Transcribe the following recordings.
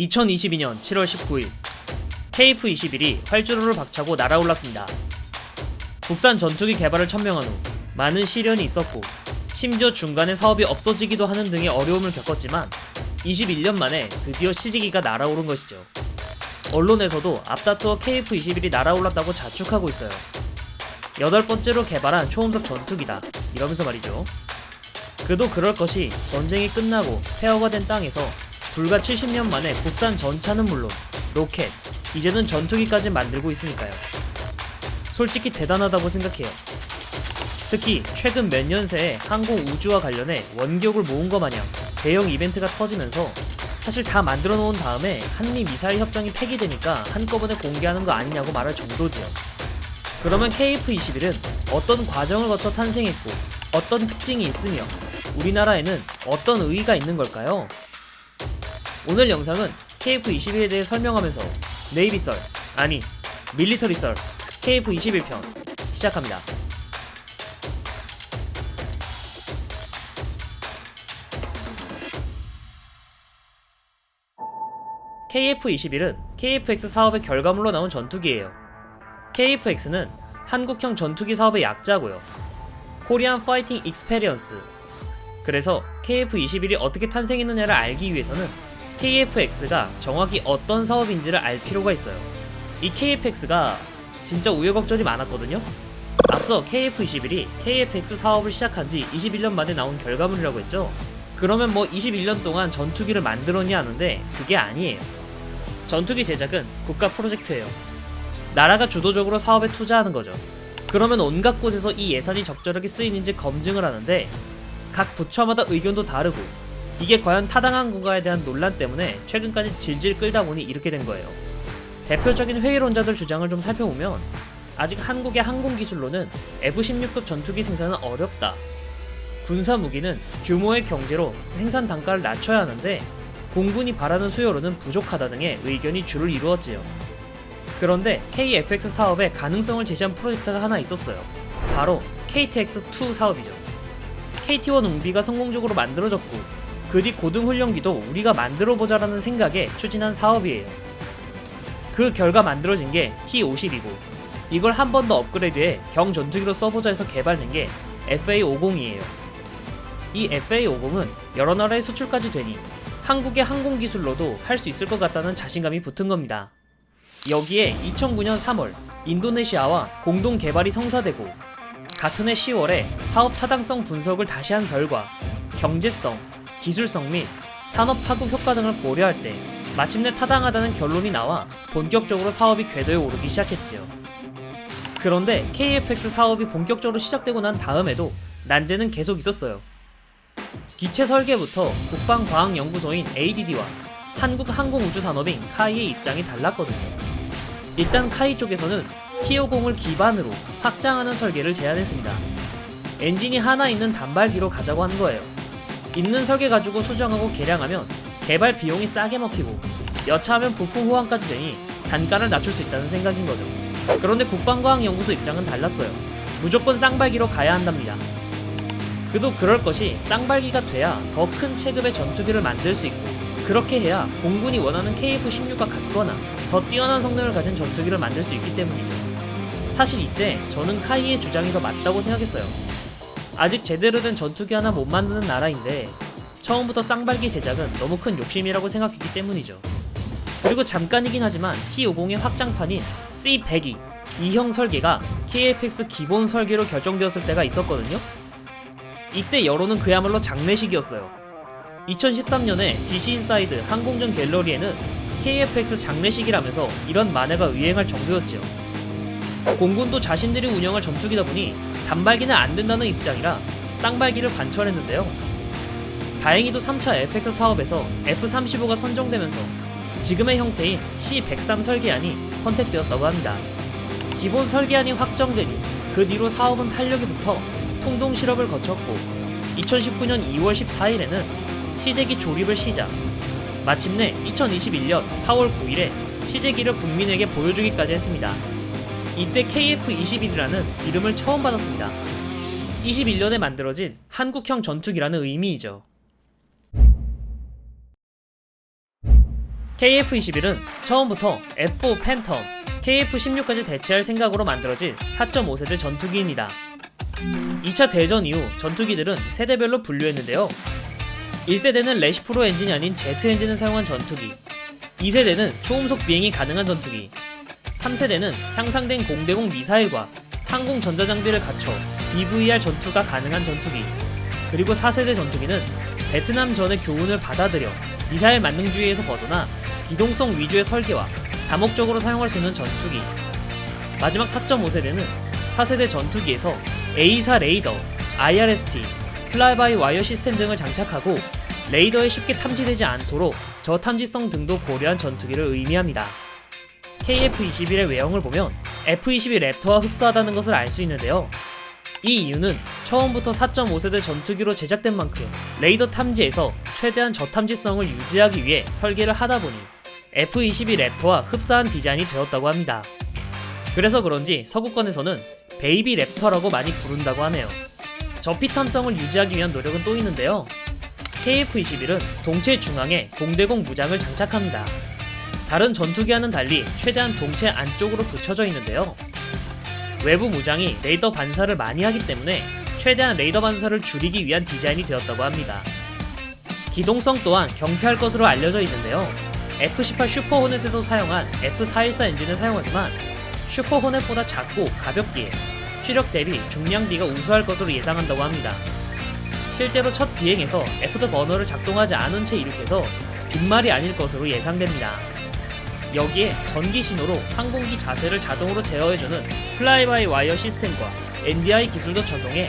2022년 7월 19일 KF-21이 활주로를 박차고 날아올랐습니다. 국산 전투기 개발을 천명한 후 많은 시련이 있었고 심지어 중간에 사업이 없어지기도 하는 등의 어려움을 겪었지만 21년 만에 드디어 CG기가 날아오른 것이죠. 언론에서도 앞다투어 KF-21이 날아올랐다고 자축하고 있어요. 여덟 번째로 개발한 초음속 전투기다 이러면서 말이죠. 그도 그럴 것이 전쟁이 끝나고 폐허가 된 땅에서 불과 70년 만에 국산 전차는 물론 로켓, 이제는 전투기까지 만들고 있으니까요. 솔직히 대단하다고 생각해요. 특히 최근 몇 년 새에 항공 우주와 관련해 원격을 모은 것 마냥 대형 이벤트가 터지면서 사실 다 만들어 놓은 다음에 한미 미사일 협정이 폐기되니까 한꺼번에 공개하는 거 아니냐고 말할 정도지요. 그러면 KF-21은 어떤 과정을 거쳐 탄생했고 어떤 특징이 있으며 우리나라에는 어떤 의의가 있는 걸까요? 오늘 영상은 KF-21에 대해 설명하면서 네이비 썰, 아니 밀리터리 썰 KF-21편 시작합니다. KF-21은 KFX 사업의 결과물로 나온 전투기예요. KFX는 한국형 전투기 사업의 약자고요. 코리안 파이팅 익스페리언스. 그래서 KF-21이 어떻게 탄생했느냐를 알기 위해서는 KFX가 정확히 어떤 사업인지를 알 필요가 있어요. 이 KFX가 진짜 우여곡절이 많았거든요. 앞서 KF-21이 KFX 사업을 시작한 지 21년 만에 나온 결과물이라고 했죠. 그러면 뭐 21년 동안 전투기를 만들었냐 하는데 그게 아니에요. 전투기 제작은 국가 프로젝트예요. 나라가 주도적으로 사업에 투자하는 거죠. 그러면 온갖 곳에서 이 예산이 적절하게 쓰이는지 검증을 하는데 각 부처마다 의견도 다르고 이게 과연 타당한 건가에 대한 논란 때문에 최근까지 질질 끌다 보니 이렇게 된 거예요. 대표적인 회의론자들 주장을 좀 살펴보면 아직 한국의 항공 기술로는 F-16급 전투기 생산은 어렵다. 군사 무기는 규모의 경제로 생산 단가를 낮춰야 하는데 공군이 바라는 수요로는 부족하다 등의 의견이 주를 이루었지요. 그런데 KFX 사업의 가능성을 제시한 프로젝트가 하나 있었어요. 바로 KTX2 사업이죠. KT1 웅비가 성공적으로 만들어졌고 그 뒤 고등훈련기도 우리가 만들어보자라는 생각에 추진한 사업이에요. 그 결과 만들어진 게 T50이고 이걸 한 번 더 업그레이드해 경 전투기로 써보자 해서 개발된 게 FA50이에요. 이 FA50은 여러 나라에 수출까지 되니 한국의 항공 기술로도 할 수 있을 것 같다는 자신감이 붙은 겁니다. 여기에 2009년 3월 인도네시아와 공동 개발이 성사되고 같은 해 10월에 사업 타당성 분석을 다시 한 결과 경제성, 기술성 및 산업 파급 효과 등을 고려할 때 마침내 타당하다는 결론이 나와 본격적으로 사업이 궤도에 오르기 시작했지요. 그런데 KFX 사업이 본격적으로 시작되고 난 다음에도 난제는 계속 있었어요. 기체 설계부터 국방과학연구소인 ADD와 한국항공우주산업인 카이의 입장이 달랐거든요. 일단 카이 쪽에서는 T50을 기반으로 확장하는 설계를 제안했습니다. 엔진이 하나 있는 단발기로 가자고 한 거예요. 있는 설계 가지고 수정하고 개량하면 개발 비용이 싸게 먹히고 여차하면 부품 호환까지 되니 단가를 낮출 수 있다는 생각인 거죠. 그런데 국방과학연구소 입장은 달랐어요. 무조건 쌍발기로 가야 한답니다. 그도 그럴 것이 쌍발기가 돼야 더 큰 체급의 전투기를 만들 수 있고 그렇게 해야 공군이 원하는 KF-16과 같거나 더 뛰어난 성능을 가진 전투기를 만들 수 있기 때문이죠. 사실 이때 저는 카이의 주장이 더 맞다고 생각했어요. 아직 제대로 된 전투기 하나 못 만드는 나라인데 처음부터 쌍발기 제작은 너무 큰 욕심이라고 생각했기 때문이죠. 그리고 잠깐이긴 하지만 T50의 확장판인 C102 이형 설계가 KFX 기본 설계로 결정되었을 때가 있었거든요. 이때 여론은 그야말로 장례식이었어요. 2013년에 DC 인사이드 항공전 갤러리에는 KFX 장례식이라면서 이런 만회가 유행할 정도였지요. 공군도 자신들이 운영할 전투기다 보니 단발기는 안 된다는 입장이라 쌍발기를 관철했는데요. 다행히도 3차 FX 사업에서 F-35가 선정되면서 지금의 형태인 C-103 설계안이 선택되었다고 합니다. 기본 설계안이 확정되니 그 뒤로 사업은 탄력이 붙어 풍동 실업을 거쳤고 2019년 2월 14일에는 시제기 조립을 시작. 마침내 2021년 4월 9일에 시제기를 국민에게 보여주기까지 했습니다. 이때 KF-21이라는 이름을 처음 받았습니다. 21년에 만들어진 한국형 전투기라는 의미이죠. KF-21은 처음부터 F4 팬텀, KF-16까지 대체할 생각으로 만들어진 4.5세대 전투기입니다. 2차 대전 이후 전투기들은 세대별로 분류했는데요. 1세대는 레시프로 엔진이 아닌 제트 엔진을 사용한 전투기, 2세대는 초음속 비행이 가능한 전투기, 3세대는 향상된 공대공 미사일과 항공 전자장비를 갖춰 BVR 전투가 가능한 전투기, 그리고 4세대 전투기는 베트남 전의 교훈을 받아들여 미사일 만능주의에서 벗어나 기동성 위주의 설계와 다목적으로 사용할 수 있는 전투기. 마지막 4.5세대는 4세대 전투기에서 A4 레이더, IRST, 플라이바이 와이어 시스템 등을 장착하고 레이더에 쉽게 탐지되지 않도록 저탐지성 등도 고려한 전투기를 의미합니다. KF-21의 외형을 보면 F-22 랩터와 흡사하다는 것을 알 수 있는데요. 이 이유는 처음부터 4.5세대 전투기로 제작된 만큼 레이더 탐지에서 최대한 저탐지성을 유지하기 위해 설계를 하다 보니 F-22 랩터와 흡사한 디자인이 되었다고 합니다. 그래서 그런지 서구권에서는 베이비 랩터라고 많이 부른다고 하네요. 저피탐성을 유지하기 위한 노력은 또 있는데요. KF-21은 동체 중앙에 공대공 무장을 장착합니다. 다른 전투기와는 달리 최대한 동체 안쪽으로 붙여져 있는데요. 외부 무장이 레이더 반사를 많이 하기 때문에 최대한 레이더 반사를 줄이기 위한 디자인이 되었다고 합니다. 기동성 또한 경쾌할 것으로 알려져 있는데요. F-18 슈퍼 호넷에서 사용한 F-414 엔진을 사용하지만 슈퍼 호넷보다 작고 가볍기에 추력 대비 중량비가 우수할 것으로 예상한다고 합니다. 실제로 첫 비행에서 애프터 버너를 작동하지 않은 채 이륙해서 빈말이 아닐 것으로 예상됩니다. 여기에 전기 신호로 항공기 자세를 자동으로 제어해주는 플라이바이 와이어 시스템과 NDI 기술도 적용해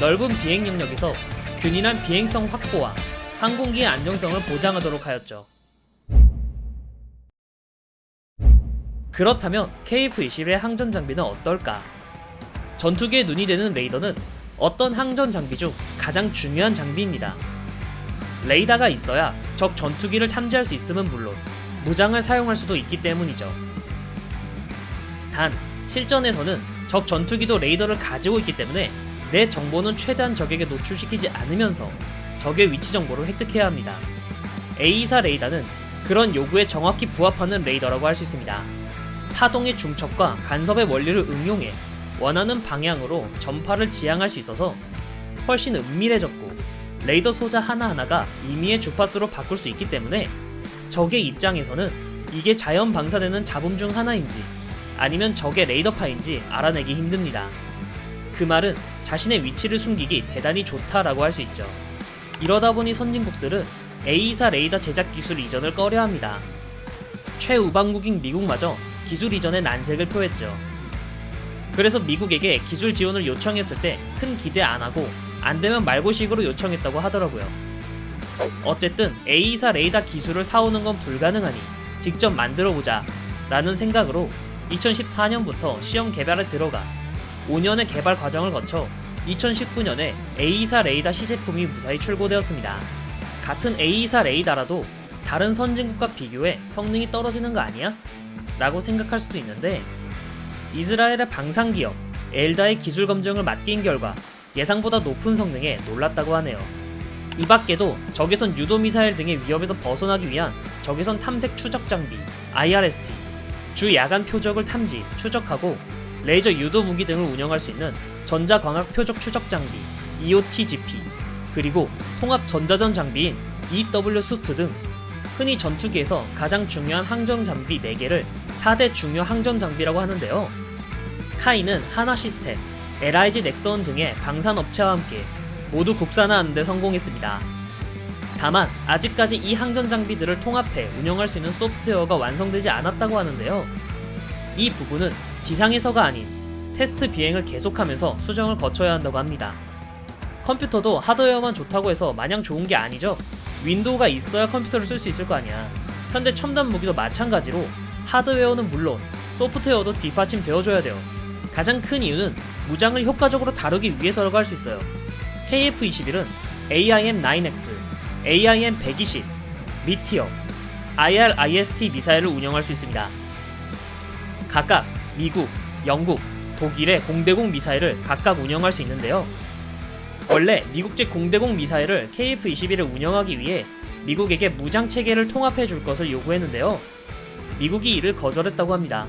넓은 비행 영역에서 균일한 비행성 확보와 항공기의 안정성을 보장하도록 하였죠. 그렇다면 KF-21의 항전 장비는 어떨까? 전투기에 눈이 되는 레이더는 어떤 항전 장비 중 가장 중요한 장비입니다. 레이더가 있어야 적 전투기를 탐지할 수 있음은 물론 무장을 사용할 수도 있기 때문이죠. 단, 실전에서는 적 전투기도 레이더를 가지고 있기 때문에 내 정보는 최대한 적에게 노출시키지 않으면서 적의 위치 정보를 획득해야 합니다. A24 레이더는 그런 요구에 정확히 부합하는 레이더라고 할 수 있습니다. 파동의 중첩과 간섭의 원리를 응용해 원하는 방향으로 전파를 지향할 수 있어서 훨씬 은밀해졌고 레이더 소자 하나하나가 임의의 주파수로 바꿀 수 있기 때문에 적의 입장에서는 이게 자연 방사되는 잡음 중 하나인지 아니면 적의 레이더파인지 알아내기 힘듭니다. 그 말은 자신의 위치를 숨기기 대단히 좋다라고 할 수 있죠. 이러다 보니 선진국들은 A24 레이더 제작 기술 이전을 꺼려 합니다. 최우방국인 미국마저 기술 이전에 난색을 표했죠. 그래서 미국에게 기술 지원을 요청했을 때 큰 기대 안 하고 안 되면 말고식으로 요청했다고 하더라고요. 어쨌든 A24 레이더 기술을 사오는 건 불가능하니 직접 만들어 보자 라는 생각으로 2014년부터 시험 개발에 들어가 5년의 개발 과정을 거쳐 2019년에 A24 레이더 시제품이 무사히 출고되었습니다. 같은 A24 레이더라도 다른 선진국과 비교해 성능이 떨어지는 거 아니야? 라고 생각할 수도 있는데 이스라엘의 방산기업 엘다의 기술 검증을 맡긴 결과 예상보다 높은 성능에 놀랐다고 하네요. 이 밖에도 적외선 유도 미사일 등의 위협에서 벗어나기 위한 적외선 탐색 추적 장비 IRST, 주 야간 표적을 탐지, 추적하고 레이저 유도 무기 등을 운영할 수 있는 전자광학 표적 추적 장비 EOTGP, 그리고 통합 전자전 장비인 EW 수트 등 흔히 전투기에서 가장 중요한 항전 장비 4개를 4대 중요 항전 장비라고 하는데요. 카이는 하나 시스템, LIG 넥선 등의 방산 업체와 함께 모두 국산화하는 데 성공했습니다. 다만 아직까지 이 항전 장비들을 통합해 운영할 수 있는 소프트웨어가 완성되지 않았다고 하는데요. 이 부분은 지상에서가 아닌 테스트 비행을 계속하면서 수정을 거쳐야 한다고 합니다. 컴퓨터도 하드웨어만 좋다고 해서 마냥 좋은 게 아니죠. 윈도우가 있어야 컴퓨터를 쓸 수 있을 거 아니야. 현대 첨단 무기도 마찬가지로 하드웨어는 물론 소프트웨어도 뒷받침되어줘야 돼요. 가장 큰 이유는 무장을 효과적으로 다루기 위해서라고 할 수 있어요. KF-21은 AIM-9X, AIM-120, 미티어, IR-IST 미사일을 운영할 수 있습니다. 각각 미국, 영국, 독일의 공대공 미사일을 각각 운영할 수 있는데요. 원래 미국제 공대공 미사일을 KF-21을 운영하기 위해 미국에게 무장 체계를 통합해 줄 것을 요구했는데요. 미국이 이를 거절했다고 합니다.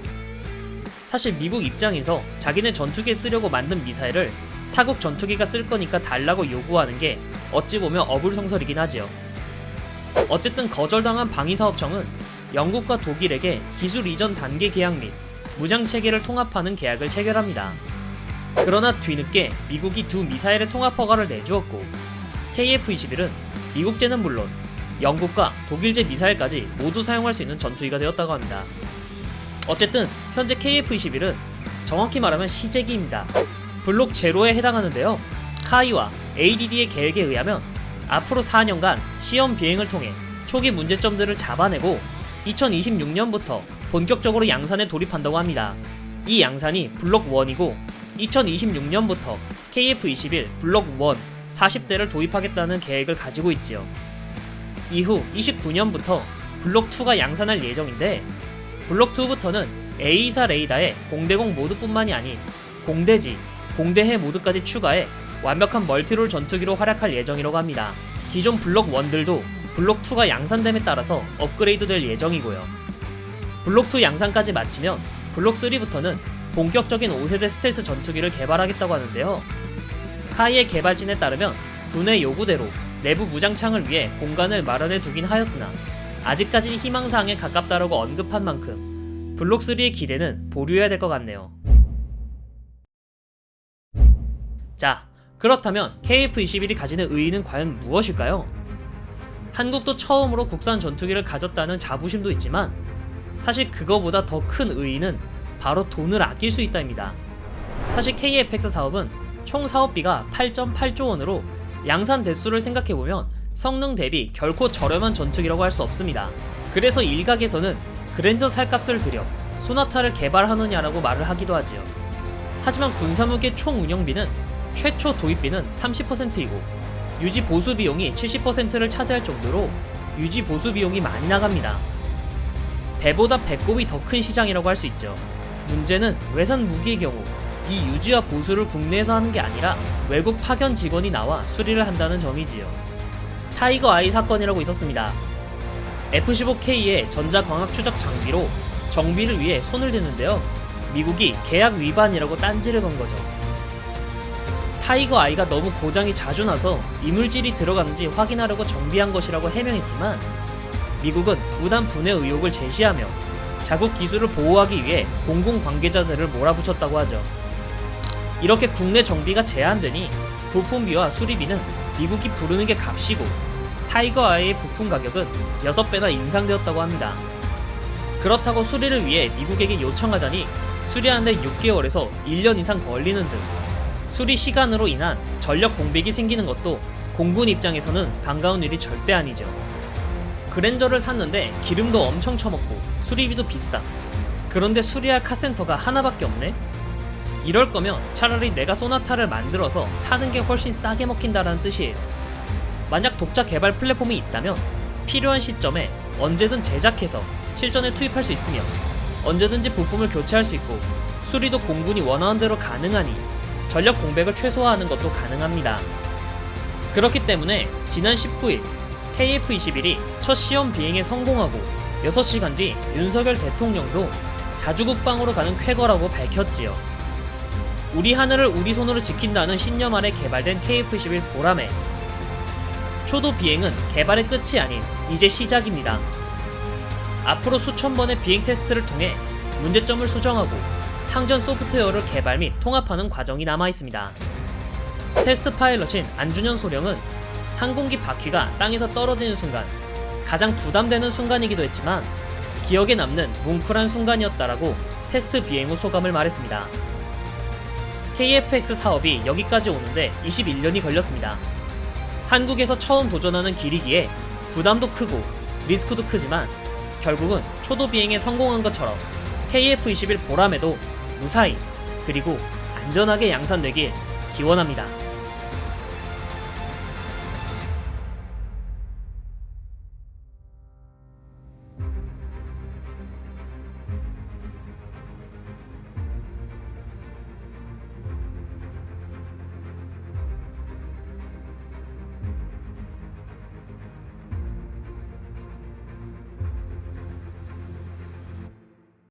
사실 미국 입장에서 자기네 전투기에 쓰려고 만든 미사일을 타국 전투기가 쓸 거니까 달라고 요구하는 게 어찌 보면 어불성설이긴 하지요. 어쨌든 거절당한 방위사업청은 영국과 독일에게 기술 이전 단계 계약 및 무장 체계를 통합하는 계약을 체결합니다. 그러나 뒤늦게 미국이 두 미사일의 통합 허가를 내주었고 KF-21은 미국제는 물론 영국과 독일제 미사일까지 모두 사용할 수 있는 전투기가 되었다고 합니다. 어쨌든 현재 KF-21은 정확히 말하면 시제기입니다. 블록 제로에 해당하는데요. 카이와 ADD의 계획에 의하면 앞으로 4년간 시험 비행을 통해 초기 문제점들을 잡아내고 2026년부터 본격적으로 양산에 돌입한다고 합니다. 이 양산이 블록 1이고 2026년부터 KF-21 블록 1 40대를 도입하겠다는 계획을 가지고 있지요. 이후 29년부터 블록 2가 양산할 예정인데 블록 2부터는 A24 레이더에 공대공 모드뿐만이 아닌 공대지, 공대해 모드까지 추가해 완벽한 멀티롤 전투기로 활약할 예정이라고 합니다. 기존 블록 1들도 블록 2가 양산됨에 따라서 업그레이드 될 예정이고요. 블록 2 양산까지 마치면 블록 3부터는 본격적인 5세대 스텔스 전투기를 개발하겠다고 하는데요. 카이의 개발진에 따르면 군의 요구대로 내부 무장창을 위해 공간을 마련해 두긴 하였으나 아직까지 희망사항에 가깝다라고 언급한 만큼 블록 3의 기대는 보류해야 될 것 같네요. 자, 그렇다면 KF-21이 가지는 의의는 과연 무엇일까요? 한국도 처음으로 국산 전투기를 가졌다는 자부심도 있지만 사실 그거보다 더 큰 의의는 바로 돈을 아낄 수 있다입니다. 사실 KFX 사업은 총 사업비가 8.8조 원으로 양산 대수를 생각해보면 성능 대비 결코 저렴한 전투기라고 할 수 없습니다. 그래서 일각에서는 그랜저 살 값을 들여 소나타를 개발하느냐라고 말을 하기도 하지요. 하지만 군사무기 총 운영비는 최초 도입비는 30%이고 유지 보수 비용이 70%를 차지할 정도로 유지 보수 비용이 많이 나갑니다. 배보다 배꼽이 더 큰 시장이라고 할 수 있죠. 문제는 외산 무기의 경우 이 유지와 보수를 국내에서 하는 게 아니라 외국 파견 직원이 나와 수리를 한다는 점이지요. 타이거 아이 사건이라고 있었습니다. F-15K의 전자광학 추적 장비로 정비를 위해 손을 대는데요. 미국이 계약 위반이라고 딴지를 건 거죠. 타이거 아이가 너무 고장이 자주 나서 이물질이 들어갔는지 확인하려고 정비한 것이라고 해명했지만 미국은 무단 분해 의혹을 제시하며 자국 기술을 보호하기 위해 공공 관계자들을 몰아붙였다고 하죠. 이렇게 국내 정비가 제한되니 부품비와 수리비는 미국이 부르는 게 값이고 타이거 아이의 부품 가격은 6배나 인상되었다고 합니다. 그렇다고 수리를 위해 미국에게 요청하자니 수리하는데 6개월에서 1년 이상 걸리는 등 수리 시간으로 인한 전력 공백이 생기는 것도 공군 입장에서는 반가운 일이 절대 아니죠. 그랜저를 샀는데 기름도 엄청 처먹고 수리비도 비싸. 그런데 수리할 카센터가 하나밖에 없네? 이럴 거면 차라리 내가 소나타를 만들어서 타는 게 훨씬 싸게 먹힌다라는 뜻이에요. 만약 독자 개발 플랫폼이 있다면 필요한 시점에 언제든 제작해서 실전에 투입할 수 있으며 언제든지 부품을 교체할 수 있고 수리도 공군이 원하는 대로 가능하니 전력 공백을 최소화하는 것도 가능합니다. 그렇기 때문에 지난 19일 KF-21이 첫 시험 비행에 성공하고 6시간 뒤 윤석열 대통령도 자주국방으로 가는 쾌거라고 밝혔지요. 우리 하늘을 우리 손으로 지킨다는 신념 아래 개발된 KF-21 보라매. 초도 비행은 개발의 끝이 아닌 이제 시작입니다. 앞으로 수천 번의 비행 테스트를 통해 문제점을 수정하고 항전 소프트웨어를 개발 및 통합하는 과정이 남아 있습니다. 테스트 파일럿인 안준현 소령은 항공기 바퀴가 땅에서 떨어지는 순간 가장 부담되는 순간이기도 했지만 기억에 남는 뭉클한 순간이었다라고 테스트 비행 후 소감을 말했습니다. KFX 사업이 여기까지 오는데 21년이 걸렸습니다. 한국에서 처음 도전하는 길이기에 부담도 크고 리스크도 크지만 결국은 초도 비행에 성공한 것처럼 KF-21 보람에도 무사히 그리고 안전하게 양산되길 기원합니다.